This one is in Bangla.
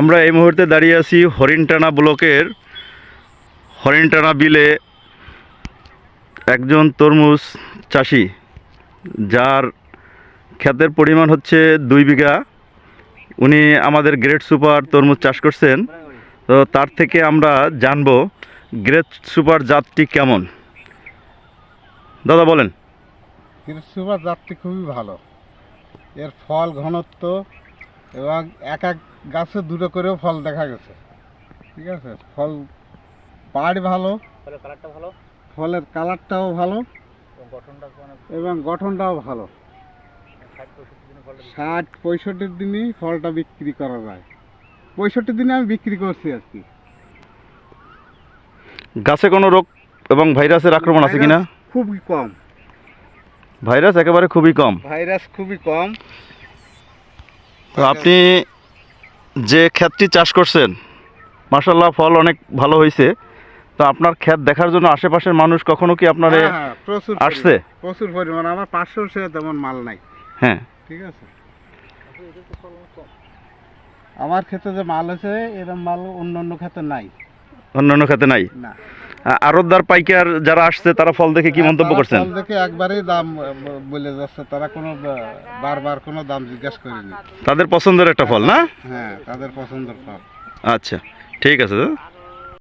আমরা এই মুহূর্তে দাঁড়িয়ে আছি হরিণটানা ব্লকের হরিণটানা বিলে একজন তরমুজ চাষি যার ক্ষেতের পরিমাণ হচ্ছে দুই বিঘা। উনি আমাদের গ্রেট সুপার তরমুজ চাষ করছেন। তো তার থেকে আমরা জানব গ্রেট সুপার জাতটি কেমন। দাদা বলেন। গ্রেট সুপার জাতটি খুবই ভালো। এর ফল ঘনত্ব এবং এক এক গাছে দুটো করেও ফল দেখা গেছে। ঠিক আছে? ফল পাড় ভালো। ফলের কালারটাও ভালো। এবং গঠনটাও ভালো। ষাট পঁয়ষট্টি দিনই ফলটা বিক্রি করা যায়। পঁয়ষট্টি দিনে আমি বিক্রি করছি আর কি গাছে কোনো রোগ এবং ভাইরাসের আক্রমণ আছে কিনা? খুবই কম। ভাইরাস একেবারে খুবই কম। ভাইরাস খুবই কম। তো আপনি যে ক্ষেতটি চাষ করছেন মাসাল্লাহ ফল অনেক ভালো হয়েছে তো আপনার ক্ষেত দেখার জন্য আশেপাশের মানুষ কখনো কি আপনারে হ্যাঁ, হ্যাঁ, প্রচুর আসছে? প্রচুর পরিমাণ। আমার পাঁচশো সে তেমন মাল নাই। হ্যাঁ। ঠিক আছে? আমার ক্ষেত্রে যে মাল আছে এরকম মাল অন্য অন্য ক্ষেত্রে নাই। অন্যান্য ক্ষেতে নাই? না। আ- আড়তদার পাইকার যারা আসছে তারা ফল দেখে কি মন্তব্য তারা করছেন? ফল দেখে একবারেই দাম বলে যাচ্ছে। তারা কোনো বারবার কোনো দাম জিজ্ঞাসা করেনি। তাদের পছন্দের একটা ফল না? হ্যাঁ তাদের পছন্দের ফল। আচ্ছা ঠিক আছে দাদা।